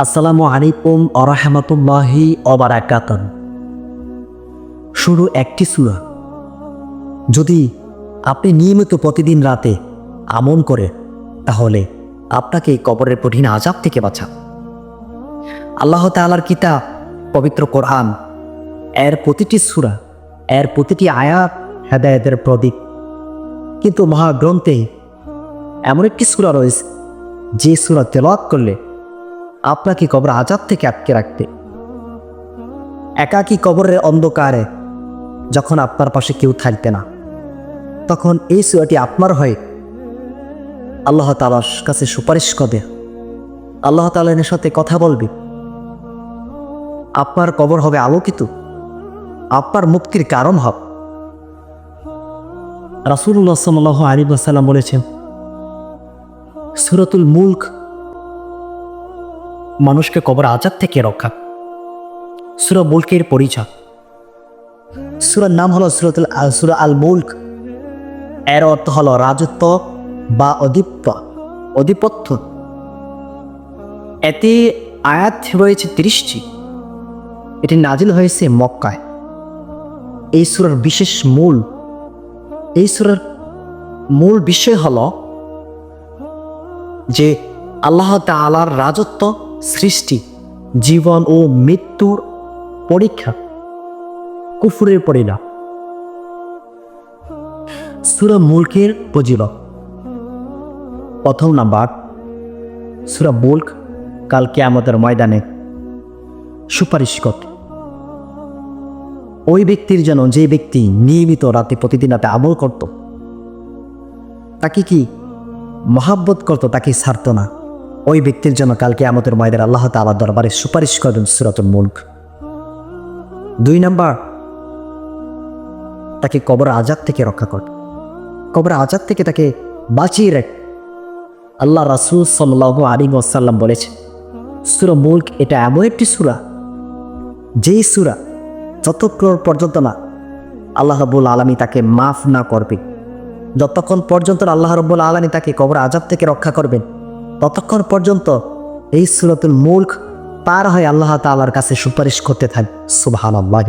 আসসালামু আলাইকুম আরহামতুল্লাহি অবারাকাতন শুরু একটি সুরা। যদি আপনি নিয়মিত প্রতিদিন রাতে আমন করে তাহলে আপনাকে কবরের কঠিন আজাব থেকে বাঁচা আল্লাহ তাআলার কিতাব, পবিত্র কোরআন, এর প্রতিটি সূরা, এর প্রতিটি আয়াত হেদায়েতের প্রদীপ। কিন্তু মহাগ্রন্থে এমন একটি সূরা রয়েছে, যে সূরা তেলাওয়াত করলে আপনাকে কবর আজাদ থেকে আটকে রাখতে একাকী কবরের অন্ধকারে যখন আপনার পাশে কেউ থাকবে না, তখন এই সুরাটি আপনার হয়ে। আল্লাহ তালার কাছে সুপারিশ করবে। আল্লাহ তালের সাথে কথা বলবে। আপনার কবর হবে আলোকিত। আপনার মুক্তির কারণ হবে। রাসুল্লাহ সাল্লাহ আলী সাল্লাম বলেছেন, সুরতুল মুল্ক মানুষকে কবর আজাদ থেকে রক্ষা। সুরা মুলকের পরিচয়। সুরার নাম হলো সুরতুল সুরা আল মুল্ক। এর অর্থ হলো রাজত্ব বা অধিপ্য অধিপত্য। এতে আয়াত রয়েছে তিরিশটি। এটি নাজিল হয়েছে মক্কায়। এই সুরার বিশেষ মূল, এই সুরার মূল বিষয় হল যে আল্লাহ তালার রাজত্ব সৃষ্টি, জীবন ও মৃত্যুর পরীক্ষা। কুফুরের পরিণাম সুরা মুলকের ফজিলত প্রথম নাম্বার। সুরা মুল্ক কালকে আমাদের ময়দানে সুপারিশ করত ওই ব্যক্তির যেন যে ব্যক্তি নিয়মিত রাতে প্রতিদিন রাতে আমল করত, তাকে কি মহাব্বত করতো, তাকে ছাড়তো না। ওই ব্যক্তির জন্য কালকে আমাদের মায়েদের আল্লাহ তালা দরবারে সুপারিশ করবেন সুরাতুল মুল্ক। দুই নাম্বার, তাকে কবর আজাদ থেকে রক্ষা কর। কবর আজাদ থেকে তাকে বাঁচিয়ে রাখ। আল্লাহ রাসুল সাল্লাহ আলী ওসাল্লাম বলেছে সুরা মুল্ক এটা এমন একটি সুরা, যেই সুরা যতক্ষণ পর্যন্ত না আল্লাহ আলমী তাকে মাফ না করবে, যতক্ষণ পর্যন্ত আল্লাহ রব্বুল আলমী তাকে কবর আজাদ থেকে রক্ষা করবেন ততক্ষণ পর্যন্ত এই সুরতুল মুল্ক পার হয়ে আল্লাহ তাআলার কাছে সুপারিশ করতে থাক। সুবহান আল্লাহ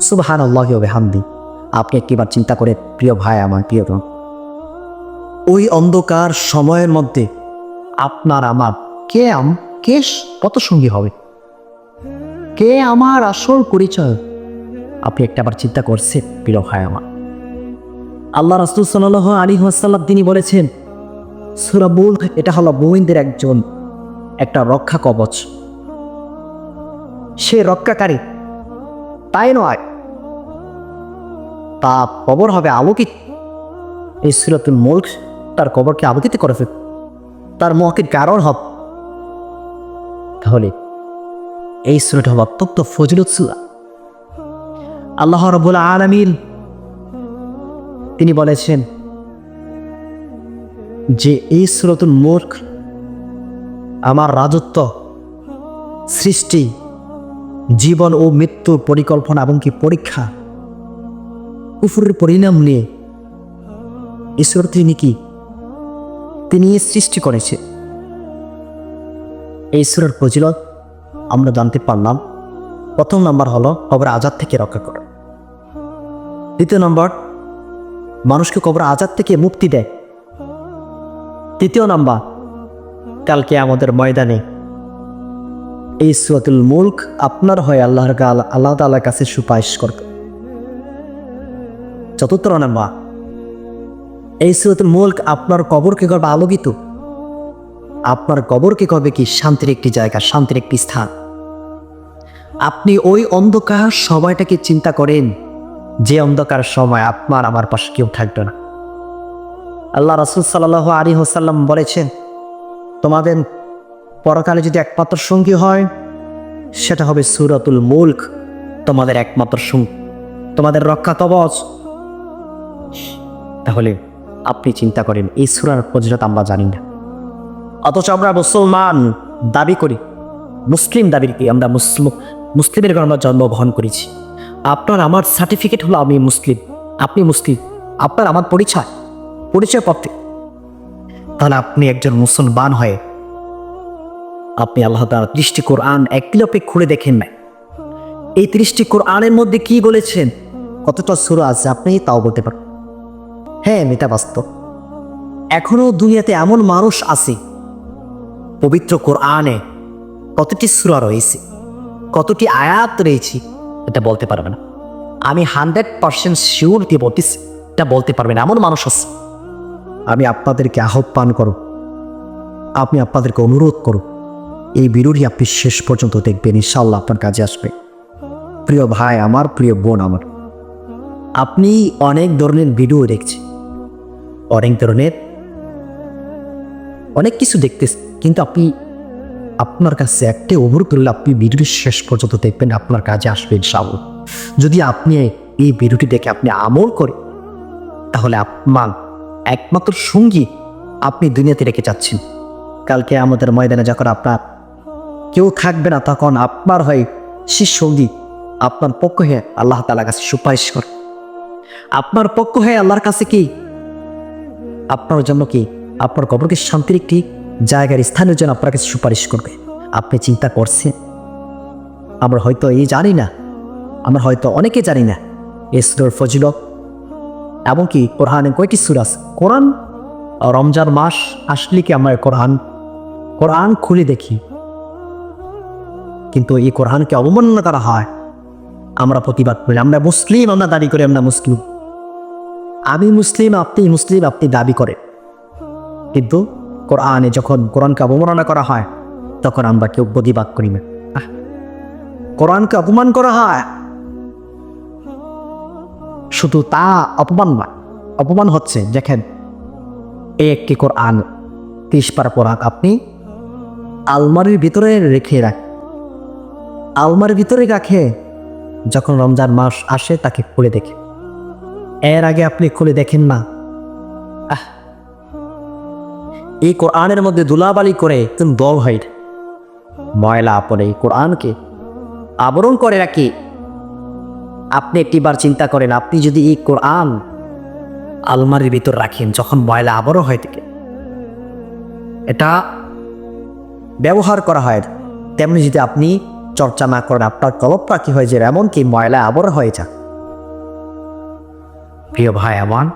সুবহান আল্লাহ হামদি আপনি একটিবার চিন্তা করে, প্রিয় ভাই আমার প্রিয় বোন, ওই অন্ধকার সময়ের মধ্যে আপনার আমার কে আম কে কত সঙ্গী হবে? কে আমার আসল পরিচয়? আপনি একটা আবার চিন্তা করছেন, প্রিয় ভাই আমার। আল্লাহ রাসুল সাল্লাহ আলী হাসাল্লাম তিনি বলেছেন সুরাবুল এটা হলো মোমিনদের একজন, একটা রক্ষা কবচ। সে রক্ষাকারী, তাই নয়। তা কবর হবে আলোকিত। এই সুরাতুল মুল্ক তার কবরকে আলোকিত করে ফেল তার মহকে কারণ হব। তাহলে এই সুরাটা হব অত্যন্ত ফজিলত সুরা। আল্লাহ রবুল আলমিন তিনি বলেছেন যে এই সুরতুল মূর্খ আমার রাজত্ব, সৃষ্টি, জীবন ও মৃত্যুর পরিকল্পনা এবং কি পরীক্ষা, কুফুরের পরিণাম নিয়ে ঈশ্বর তিনি কি তিনি সৃষ্টি করেছে। ঈশ্বরের ফজিলত আমরা জানতে পারলাম। প্রথম নাম্বার হলো কবর আজাদ থেকে রক্ষা করা। দ্বিতীয় নম্বর, মানুষকে কবর আজাদ থেকে মুক্তি দেয়। তৃতীয় নাম্বার কালকে আমাদের ময়দানে। এই সুয়াতুল মুল্ক আপনার হয়ে আল্লাহর গাল আল্লাহ তাল্লার কাছে সুপারিশ করবে। চতুর্থ নাম্বার, এই সুরাতুল মুল্ক আপনার কবরকে করবে আলোকিত। আপনার কবরকে করবে কি? শান্তির একটি জায়গা, শান্তির একটি স্থান। আপনি ওই অন্ধকার সময়টাকে চিন্তা করেন, যে অন্ধকার সময় আপনার আমার পাশে কেউ থাকবে না। আল্লাহ রাসুল সাল্লাহ আলী হোসাল্লাম বলেছেন, তোমাদের পরকালে যদি একমাত্র সঙ্গী হয়, সেটা হবে সুরাতুল মুল্ক। তোমাদের একমাত্র সঙ্গী, তোমাদের রক্ষা কবচ। তাহলে আপনি চিন্তা করেন, এই সুরার ফজিলত আমরা জানি না। অথচ আমরা মুসলমান, দাবি করি, মুসলিম দাবি কি আমরা মুসলিম, মুসলিমের ঘরে আমরা জন্মগ্রহণ করেছি। আপনার আমার সার্টিফিকেট হলো আমি মুসলিম, আপনি মুসলিম, আপনার আমার পরিচয়। পরিচয় পত্রে তাহলে আপনি একজন মুসলমান হয়ে আপনি আল্লাহ তাআলা দৃষ্টি কোরআন এক কিলোপে খুঁড়ে দেখেন নাই। এই ত্রিশটি কোরআনের মধ্যে কি বলেছেন? কতটা সুর আছে আপনি তাও বলতে পারেন। হ্যাঁ এটা বাস্তব। এখনও দুনিয়াতে এমন মানুষ আছে, পবিত্র কোরআনে কতটি সুরা রয়েছে, কতটি আয়াত রয়েছে, এটা বলতে পারবে না। আমি হান্ড্রেড পার্সেন্ট শিওর দিয়ে বলতেছি, এটা বলতে পারবে না। এমন মানুষ আছে। আমি আপনাদেরকে আহ্বান করো আপনি আপনাদেরকে অনুরোধ করো এই ভিডিওটি আপনি শেষ পর্যন্ত দেখবেন ইনশাল্লাহ আপনার কাজে আসবে। প্রিয় ভাই আমার, প্রিয় বোন আমার, আপনি অনেক ধরনের ভিডিও দেখছেন। অনেক ধরনের, অনেক কিছু দেখতেছেন, কিন্তু আপনি, আপনার কাছে একটাই অনুরোধ করলে আপনি ভিডিওটি শেষ পর্যন্ত দেখবেন, আপনার কাজে আসবে, ইনশাআল্লাহ। যদি আপনি এই ভিডিওটি দেখে আপনি আমল করে তাহলে আপনার একমাত্র সঙ্গী আপনি দুনিয়াতে রেখে যাচ্ছেন। কালকে আমাদের ময়দানে যখন আপনার কেউ থাকবে না, তখন আপনার হয়ে সে সঙ্গী আপনার পক্ষ হয়ে আল্লাহ তালার কাছে সুপারিশ করে। আপনার পক্ষ হয়ে আল্লাহর কাছে কি? আপনার জন্য কি? আপনার কবরকে শান্তির একটি জায়গার স্থানের জন্য আপনার কাছে সুপারিশ করবে। আপনি চিন্তা করছেন? আমরা হয়তো এই জানি না। আমরা হয়তো অনেকে জানি না। এই সুরের ফজিলত এমনকি কোরআনে কয়টি আছে? কোরআন রমজান মাস আসলে কি আমরা কোরআন? কোরআন খুলে দেখি। কিন্তু এই কোরআনকে অবমাননা করা হয়। আমরা প্রতিবাদ করি, আমরা মুসলিম, আমরা দাবি করি, আমরা মুসলিম। আমি মুসলিম, আপনি মুসলিম, আপনি দাবি করেন। কিন্তু কোরআনে যখন কোরআনকে অবমাননা করা হয়, তখন আমরা কেউ প্রতিবাদ করি না। কোরআনকে অপমান করা হয়। শুধু তা অপমান নয়, অপমান হচ্ছে, দেখেন এই একটি কোরআন, তিরিশ পার কোরআন আপনি আলমারির ভিতরে রেখে রাখ, আলমারির ভিতরে রাখে, যখন রমজান মাস আসে তাকে খুলে দেখে। এর আগে আপনি খুলে দেখেন না? আহ! এই কোরআনের মধ্যে দুলাবালি করে তুমি দল হয় ময়লা পরে কোরআনকে আবরণ করে রাখি আপনি একটিবার চিন্তা করেন, আপনি যদি এই কোরআন আলমারির ভিতর রাখেন, যখন ময়লা আবরণ হয় থেকে, এটা ব্যবহার করা হয়। তেমনি যদি আপনি চর্চা না করেন, আপনার কলপটা কি হয় যে এমনকি ময়লা আবরণ হয়ে যাক প্রিয় ভাই আমার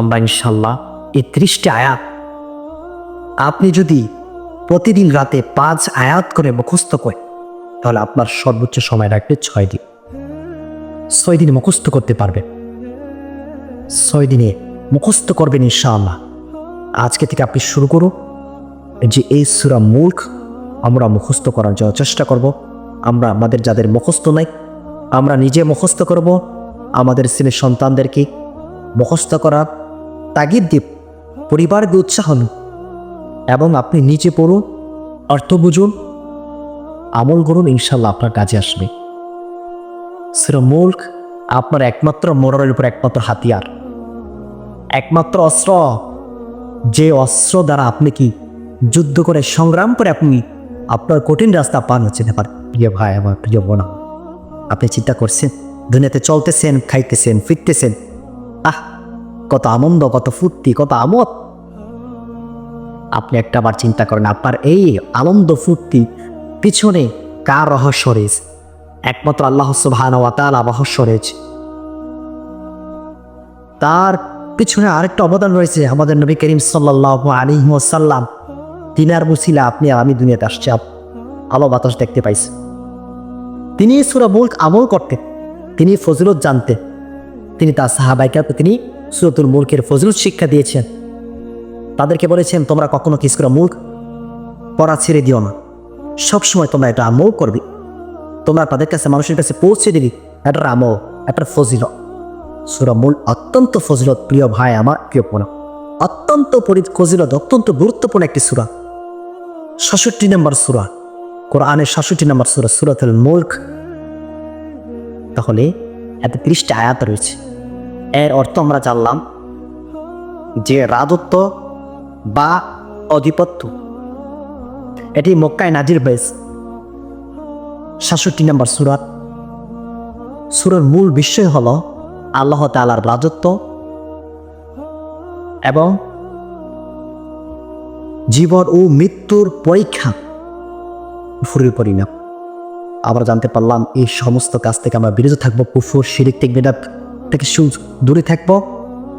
আমরা ইনশাল্লাহ এই ত্রিশটি আয়াত, আপনি যদি প্রতিদিন রাতে পাঁচ আয়াত করে মুখস্থ করেন তাহলে আপনার সর্বোচ্চ সময় রাখবে ছয় দিন। ছয় দিনে মুখস্থ করতে পারবেন ছয় দিনে মুখস্থ করবেন ইনশাআল্লাহ। আজকে থেকে আপনি শুরু করুন। যে এই সুরা মূর্খ আমরা মুখস্থ করার জন্য চেষ্টা করব। আমরা আমাদের যাদের মুখস্থ নাই, আমরা নিজে মুখস্থ করব। আমাদের ছেলে সন্তানদেরকে মুখস্থ করার তাগিদ দিব পরিবারকে উৎসাহ। এবং আপনি নিজে পড়ুন, অর্থ বুঝুন আমল করুন ইনশাল্লাহ আপনার কাজে আসবে। মুল্ক আপনার একমাত্র মোড়ের উপর একমাত্র হাতিয়ার। একমাত্র অস্ত্র। যে অস্ত্র দ্বারা আপনি কি যুদ্ধ করে সংগ্রাম করে আপনি আপনার কঠিন রাস্তা পান হচ্ছে ব্যাপার প্রিয় ভাই, আমার প্রিয় বোন আমার। আপনি চিন্তা করছেন, দুনিয়াতে চলতেছেন, খাইতেছেন, ফিরতেছেন। আহ, কত আনন্দ, কত ফুর্তি, কত আমোদ। আপনি একটা বার চিন্তা করেন, আপনার এই আনন্দ, ফুর্তি পিছনে কার রহস্য রয়েছে একমাত্র আল্লাহ সুবহান ওয়া তাআলা রহস্য রয়েছে তার পিছনে আরেকটা অবদান রয়েছে আমাদের নবী করিম সাল্লাল্লাহু আলাইহি ওয়াসাল্লাম। তিনার মুসিলা আপনি আর আমি দুনিয়াতে আসছে আলো বাতাস দেখতে পাইছি। তিনি সুরা মুল্ক আমল করতেন, তিনি ফজিলত জানতেন। তিনি তার সাহাবাইকে, তিনি সুরতুল মুল্কের ফজিলত শিক্ষা দিয়েছেন। তাদেরকে বলেছেন, তোমরা কখনো কি সুরা মুল্ক পড়া ছেড়ে দিও না? সবসময় তোমরা এটা আমল করবে। তোমরা তাদের কাছে, মানুষের কাছে পৌঁছে দিবি এটা আমল, একটা ফজিলত। সুরা মূল, অত্যন্ত ফজিলত, প্রিয় ভাই, আমার প্রিয় বোন। অত্যন্ত পরি- ফজিলত, অত্যন্ত গুরুত্বপূর্ণ একটি সুরা। সাতষট্টি নম্বর সুরা, কোরআনের সাতষট্টি নম্বর সুরা, সুরাতুল মুল্ক। তাহলে এত তিরিশটা আয়াত রয়েছে। এর অর্থ আমরা জানলাম যে রাজত্ব বা আধিপত্য এটি মক্কায় নাজির হয়েছে। সাতষট্টি নম্বর সুরাত। সুরের মূল বিষয় হল আল্লাহ তালার রাজত্ব এবং জীবন ও মৃত্যুর পরীক্ষা ফুরের পরিণাম। আমরা জানতে পারলাম, এই সমস্ত কাজ থেকে আমরা বিরত থাকব। কুফুর, শিরিক থেকে থেকে সু- দূরে থাকব।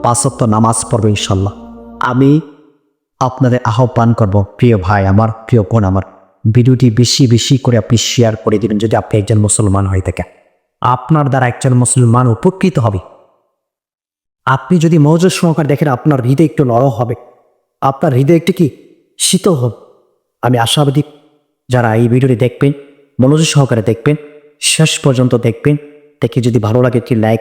পাঁচত্ব নামাজ পড়ব ইনশাল্লাহ আমি আপনাদের আহ্বান করব, প্রিয় ভাই আমার, প্রিয় বোন আমার, ভিডিওটি বেশি বেশি করে আপনি শেয়ার করে দিবেন যদি আপনি একজন মুসলমান হয়ে থাকেন। আপনার দ্বারা একজন মুসলমান উপকৃত হবে। আপনি যদি মনোযোগ সহকারে দেখেন, আপনার হৃদয় একটু নরম হবে। আপনার হৃদয় একটু কি? শীতল হবে। আমি আশাবাদী, যারা এই ভিডিওটি দেখবেন, মনোযোগ সহকারে দেখবেন, শেষ পর্যন্ত দেখবেন, দেখে যদি ভালো লাগে একটি লাইক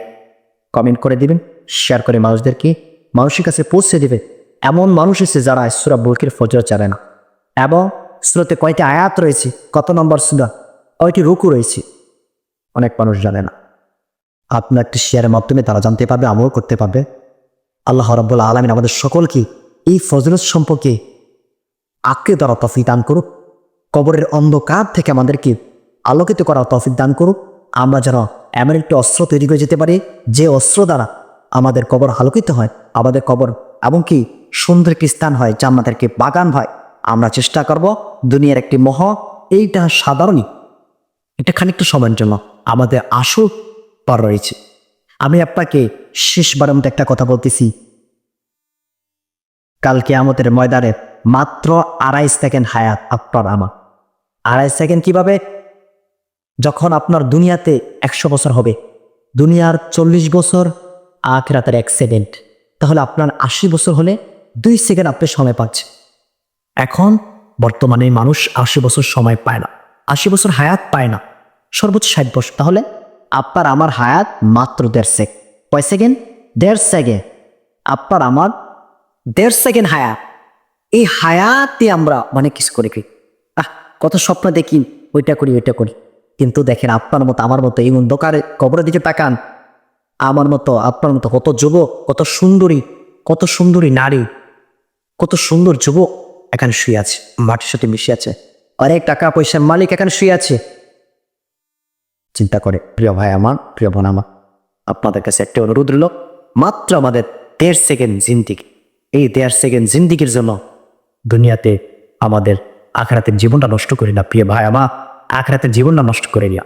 কমেন্ট করে দিবেন শেয়ার করে মানুষদেরকে, মানুষের কাছে পৌঁছে দেবেন। এমন মানুষ এসে যারা সুরা বুলকির ফজর জানে না। এবং সুরতে কয়টি আয়াত রয়েছে, কত নম্বর সুরা? কয়টি রুকু রয়েছে? অনেক মানুষ জানে না। আপনার একটি শেয়ারের মাধ্যমে তারা জানতে পারবে, আমল করতে পারবে। আল্লাহ রব্বুল আলমিন আমাদের সকলকে এই ফজরত সম্পর্কে আঁকড়ে ধরা তফি দান করুক। কবরের অন্ধকার থেকে আমাদেরকে আলোকিত করার তফিক দান করুক। আমরা যেন এমন একটি অস্ত্র তৈরি করে যেতে পারি, যে অস্ত্র দ্বারা আমাদের কবর আলোকিত হয়। আমাদের কবর এমনকি সুন্দর একটি স্থান হয় জান্নাতেরকে বাগান হয়। আমরা চেষ্টা করব দুনিয়ার একটি মহ, এইটা সাধারণই। এটা খানিকটা সময়ের জন্য আমাদের আসল পর রয়েছে। আমি আপনাকে শেষবারের মতো একটা কথা বলতেছি। কালকে আমাদের ময়দানে মাত্র আড়াই সেকেন্ড হায়াত আপনার আমার। আড়াই সেকেন্ড কীভাবে? যখন আপনার দুনিয়াতে একশো বছর হবে, দুনিয়ার চল্লিশ বছর, আখরাতের এক সেকেন্ড। তাহলে আপনার আশি বছর হলে দুই সেকেন্ড আপনি সময় পাচ্ছেন এখন বর্তমানে মানুষ আশি বছর সময় পায় না। আশি বছর হায়াত পায় না। সর্বোচ্চ ষাট বছর। তাহলে আপনার আমার হায়াত মাত্র দেড় সেকেন্ড কয় সেকেন্ড? দেড় সেকেন্ড আপনার আমার দেড় সেকেন্ড হায়াত। এই হায়াতে আমরা অনেক কিছু করে কি আহ, কত স্বপ্ন দেখি, ওইটা করি ওইটা করি। কিন্তু দেখেন আপনার মতো, আমার মতো, এই অন্ধকারে কবরের দিকে তাকান। আমার মতো, আপনার মতো কত যুবক, কত সুন্দরী কত সুন্দরী নারী কত সুন্দর যুবক এখানে শুয়ে আছে, মাটির সাথে মিশে আছে। অনেক টাকা পয়সার মালিক এখানে শুয়ে আছে। চিন্তা করে, প্রিয় ভাই আমার, প্রিয় বোন আমার, আপনাদের কাছে একটা অনুরোধ রইল, মাত্র আমাদের দেড় সেকেন্ড জিন্দিগি। এই দেড় সেকেন্ড জিন্দিগির জন্য দুনিয়াতে আমাদের আখরাতের জীবনটা নষ্ট করি না, প্রিয় ভাই আমার, আখরাতের জীবনটা নষ্ট করে নিয়া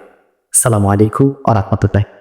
সালামু আলাইকুম আ রহমতুল্লাহ।